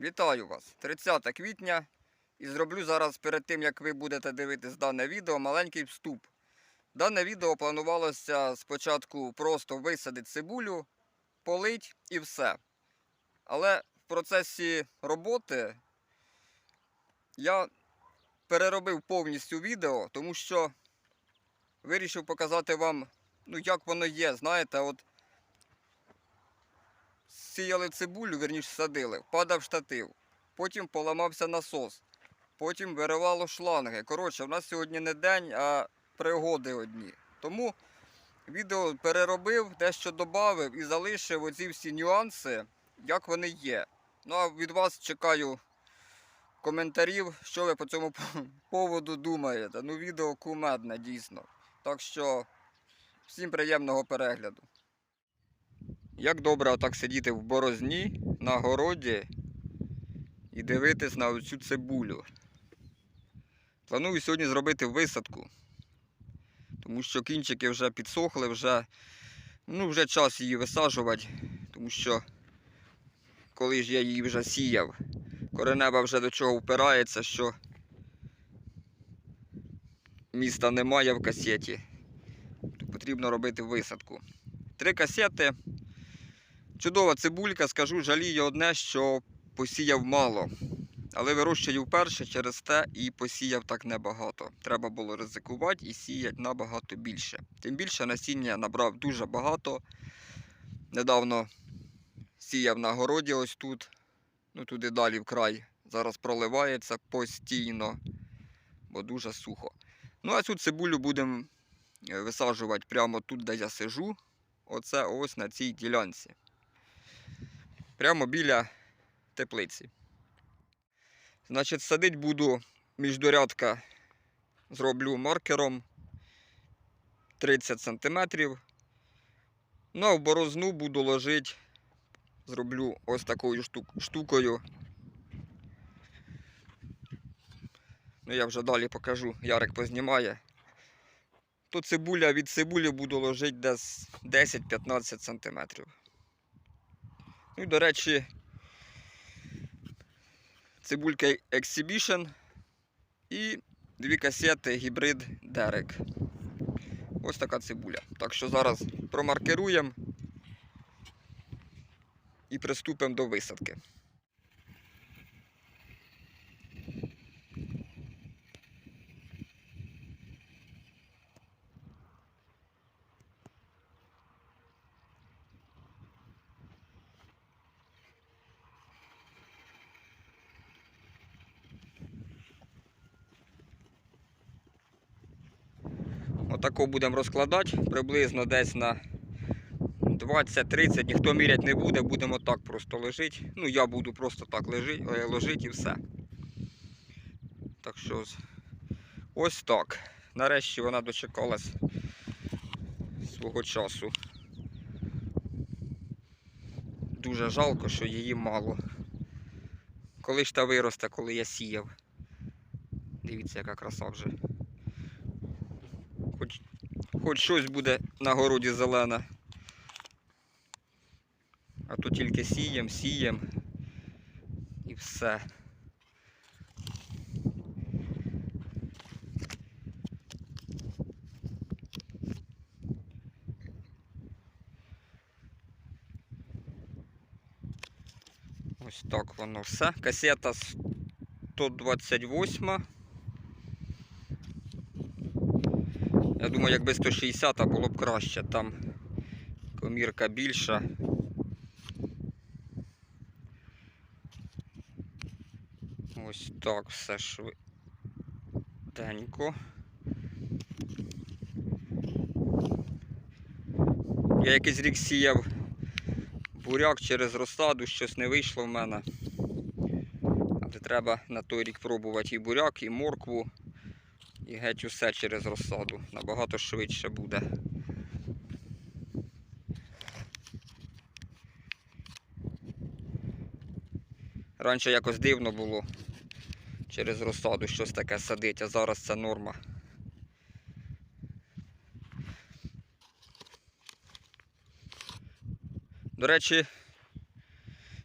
Вітаю вас! 30 квітня. І зроблю зараз перед тим, як ви будете дивитись дане відео, маленький вступ. Дане відео планувалося спочатку просто висадити цибулю, полить і все. Але в процесі роботи я переробив повністю відео, тому що вирішив показати вам, ну як воно є. Знаєте, от сіяли цибулю, верніше садили, падав штатив, потім поламався насос, потім виривало шланги. Коротше, в нас сьогодні не день, а пригоди одні. Тому відео переробив, дещо додав і залишив оці всі нюанси, як вони є. Ну а від вас чекаю коментарів, що ви по цьому поводу думаєте. Ну, відео кумедне дійсно. Так що всім приємного перегляду. Як добре отак сидіти в борозні на городі і дивитись на оцю цибулю. Планую сьогодні зробити висадку, тому що кінчики вже підсохли, вже, ну, вже час її висаджувати, тому що коли ж я її вже сіяв, коренева вже до чого впирається, що міста немає в касеті, то потрібно робити висадку. Три касети. Чудова цибулька, скажу, жалію одне, що посіяв мало. Але вирощую вперше через те і посіяв так небагато. Треба було ризикувати і сіяти набагато більше. Тим більше насіння набрав дуже багато. Недавно сіяв на городі ось тут, ну туди далі в край. Зараз проливається постійно, бо дуже сухо. Ну а цю цибулю будемо е, висаджувати прямо тут, де я сижу. Оце ось на цій ділянці прямо біля теплиці. Значить, садити буду міждорядка, зроблю маркером 30 см. Ну а в борозну буду ложити, зроблю ось такою штукою. Ну, я вже далі покажу, Ярик познімає. То цибуля від цибулі буду ложити десь 10-15 см. Ну і, до речі, цибулька Exhibition і дві касети гібрид Дерек. Ось така цибуля. Так що зараз промаркируємо і приступимо до висадки. Отако будемо розкладати приблизно десь на 20-30, ніхто міряти не буде, будемо так просто лежити. Ну, я буду просто так лежити, е, ложити і все. Так що ось- ось так. Нарешті вона дочекалась свого часу. Дуже жалко, що її мало. Коли ж та виросте, коли я сіяв. Дивіться, яка краса вже. Хоч, хоч щось буде на городі зелене. А то тільки сієм, сієм і все. Ось так воно все. Касета 128. Думаю, якби 160 було б краще, там комірка більша. Ось так все швиденько. Я якийсь рік сіяв буряк через розсаду, щось не вийшло в мене. Але треба на той рік пробувати і буряк, і моркву. І геть усе через розсаду. Набагато швидше буде. Раніше якось дивно було через розсаду щось таке садить, а зараз це норма. До речі,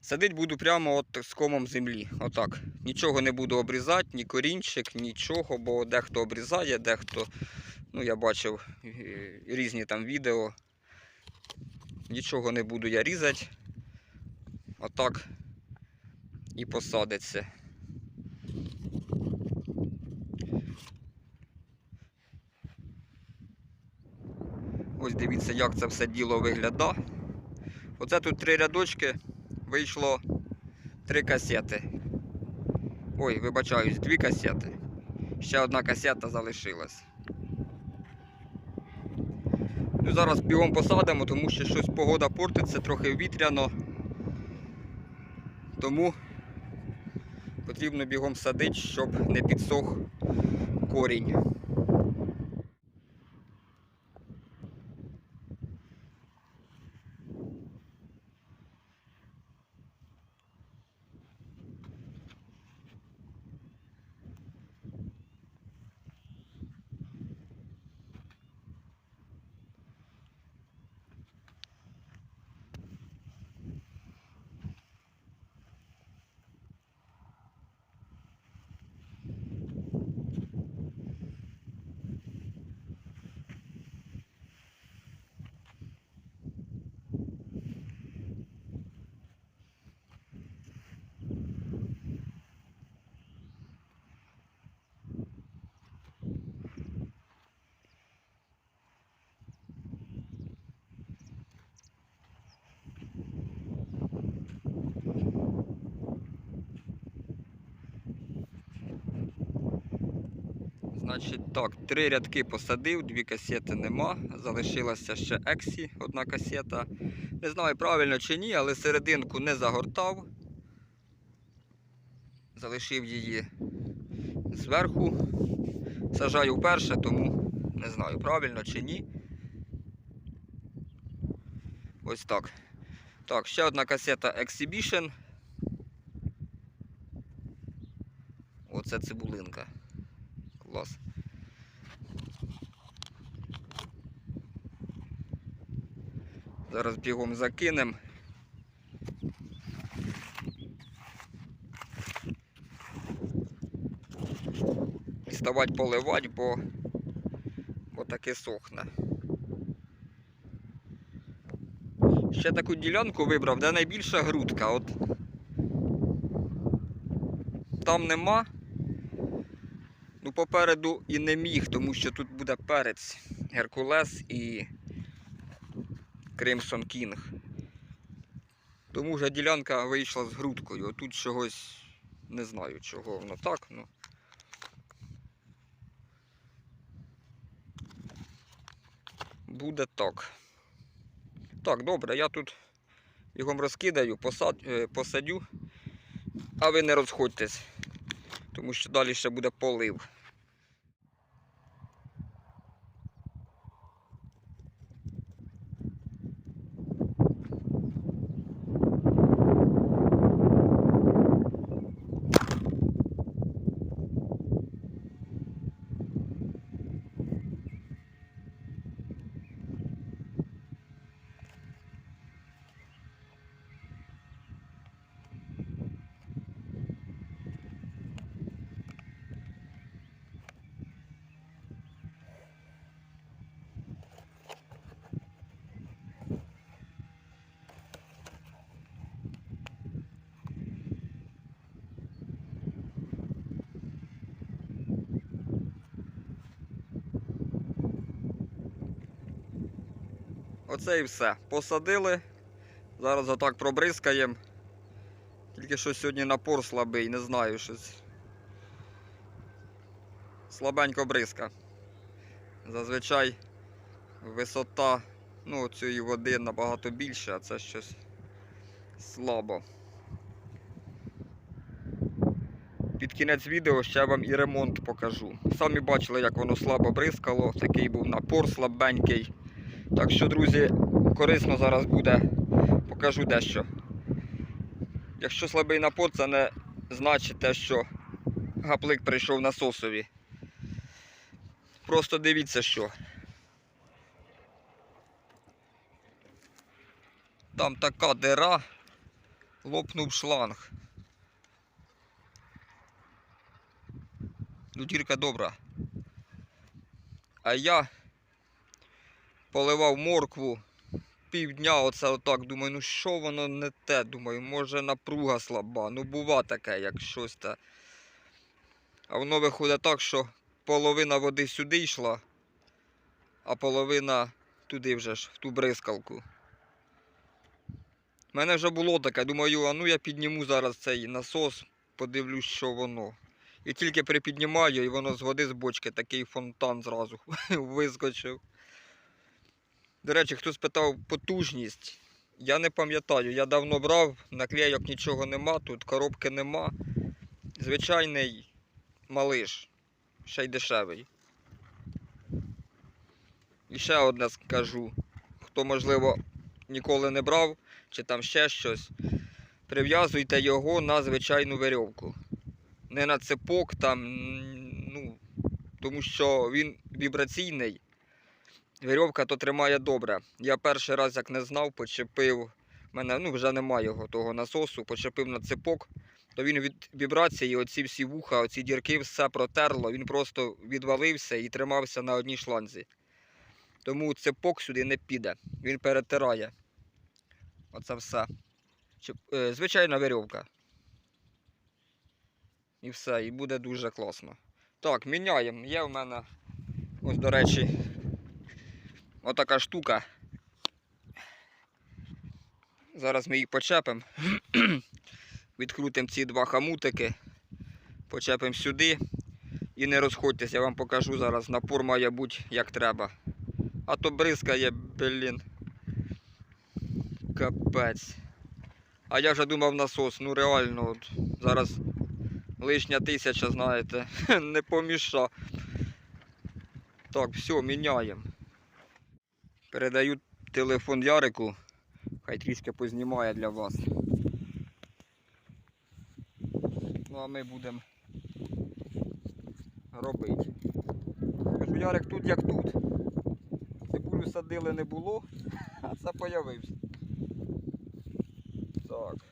Садить буду прямо от з комом землі. Отак. Нічого не буду обрізати, ні корінчик, нічого, бо дехто обрізає, дехто, ну я бачив е, різні там відео. Нічого не буду я різати. Отак і посадиться. Ось дивіться, як це все діло виглядає. Оце тут три рядочки, вийшло три касети. Ой, вибачаюсь, дві касети. Ще одна касета залишилась. Ну, зараз бігом посадимо, тому що щось погода портиться, трохи вітряно. Тому потрібно бігом садити, щоб не підсох корінь. Значить так, три рядки посадив, дві касети нема. Залишилася ще Ексі, одна касета. Не знаю правильно чи ні, але серединку не загортав. Залишив її зверху. Сажаю вперше, тому не знаю правильно чи ні. Ось так. Так, ще одна касета Exhibition. Оце цибулинка. Клас. Зараз бігом закинем. І ставати поливати, бо, бо таки сохне. Ще таку ділянку вибрав, де найбільша грудка. От там нема. Попереду і не міг, тому що тут буде перець Геркулес і Кримсон Кінг. Тому вже ділянка вийшла з грудкою. Тут чогось не знаю чого воно так. Ну. Буде так. Так, добре, я тут його розкидаю, посад, е, посадю, а ви не розходьтесь, тому що далі ще буде полив. Оце і все. Посадили. Зараз отак пробризкаємо. Тільки що сьогодні напор слабий, не знаю щось. Слабенько бризка. Зазвичай висота ну, цієї води набагато більша, а це щось слабо. Під кінець відео ще вам і ремонт покажу. Самі бачили, як воно слабо бризкало, такий був напор слабенький. Так що, друзі, корисно зараз буде, покажу дещо. Якщо слабий напор, це не значить те, що гаплик прийшов на сосові. Просто дивіться що. Там така дира. лопнув шланг. Ну, дірка добра. А я поливав моркву півдня, оце отак. Думаю, ну що воно не те? Думаю, може напруга слаба. Ну бува таке, як щось те. А воно виходить так, що половина води сюди йшла, а половина туди вже ж, в ту бризкалку. У мене вже було таке, думаю, а ну я підніму зараз цей насос, подивлюсь, що воно. І тільки припіднімаю, і воно з води з бочки такий фонтан зразу вискочив. До речі, хто спитав потужність, я не пам'ятаю, я давно брав, наклейок нічого нема, тут коробки нема. Звичайний малиш, ще й дешевий. І ще одне скажу, хто, можливо, ніколи не брав, чи там ще щось, прив'язуйте його на звичайну верьовку. Не на цепок там, ну, тому що він вібраційний. Вірьовка то тримає добре. Я перший раз, як не знав, почепив. мене ну, вже немає його того насосу, почепив на цепок, то він від вібрації, оці всі вуха, оці дірки, все протерло, він просто відвалився і тримався на одній шланзі. Тому цепок сюди не піде, він перетирає. Оце все. Е, Звичайна вірьовка. І все, і буде дуже класно. Так, міняємо. Є в мене, ось до речі, отака штука. Зараз ми її почепимо. Відкрутимо ці два хамутики, почепимо сюди і не розходьтесь, я вам покажу зараз. Напор має бути як треба. А то бризкає, блін. Капець. А я вже думав насос, ну реально, от зараз лишня тисяча, знаєте, не поміша. Так, все, міняємо. Передаю телефон Ярику. Хай трішки познімає для вас. Ну а ми будемо робити. Кажу, Ярик тут як тут. Цибулю садили не було, а це появився. Так.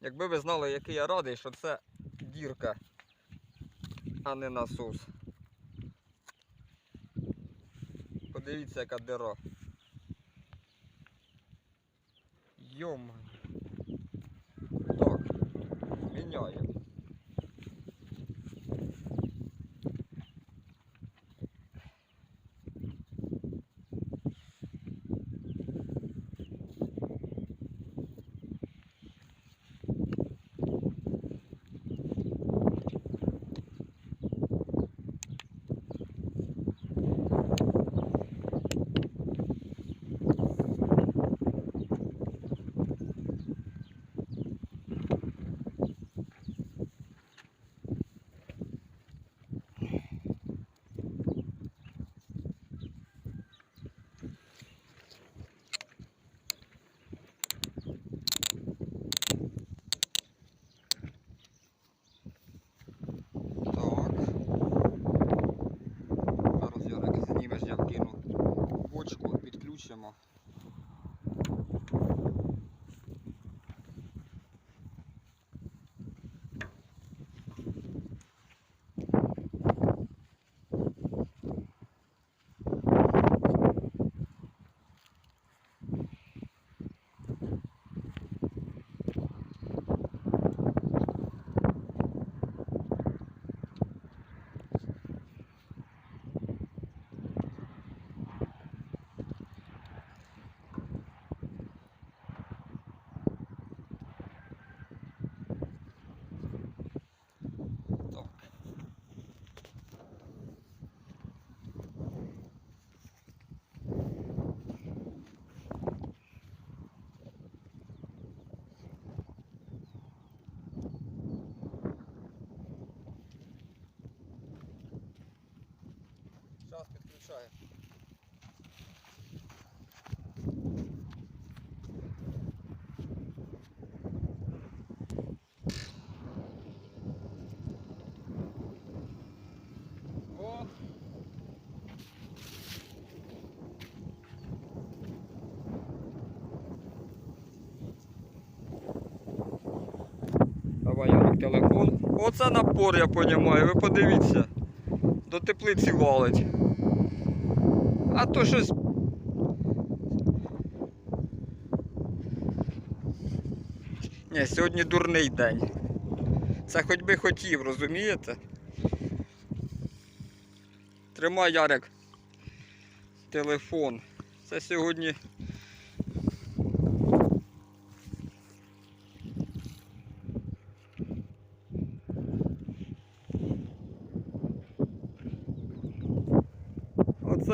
Якби ви знали, який я радий, що це дірка, а не насос. Подивіться, яка дира. Йом. Телефон. Оце напор, я понімаю, ви подивіться. До теплиці валить. А то щось. Ні, сьогодні дурний день. Це хоч би хотів, розумієте? Тримай, Ярик. Телефон. Це сьогодні.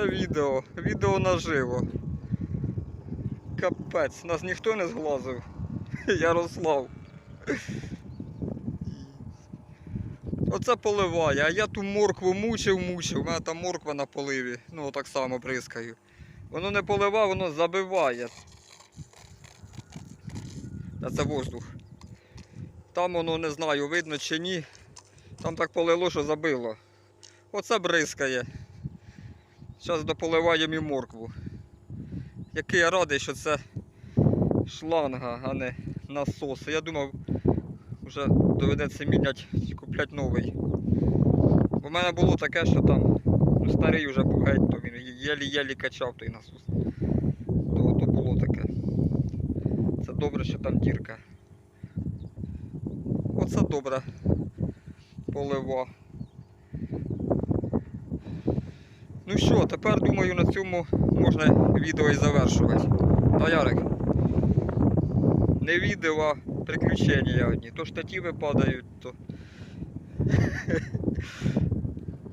Оце відео. Відео наживо. Капець, нас ніхто не зглазив. Ярослав. Оце поливає, а я ту моркву мучив, мучив. У мене там морква на поливі. Ну так само бризкаю. Воно не полива, воно забиває. Та це воздух. Там воно не знаю, видно чи ні. Там так полило, що забило. Оце бризкає. Зараз дополиваємо і моркву. Який я радий, що це шланга, а не насос. Я думав, вже доведеться міняти купляти новий. В мене було таке, що там ну, старий вже був геть, то він єлі-єлі качав той насос. То, то було таке. Це добре, що там дірка. Оце добре. Полива. Ну що, тепер думаю на цьому можна відео і завершувати. Та Ярик. Не відео, а приключення одні. То штативи падають, то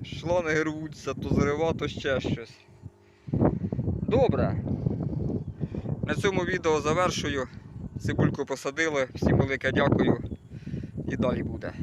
шланги рвуться, то зрива, то ще щось. Добре. На цьому відео завершую. Цибульку посадили. Всім велике дякую. І далі буде.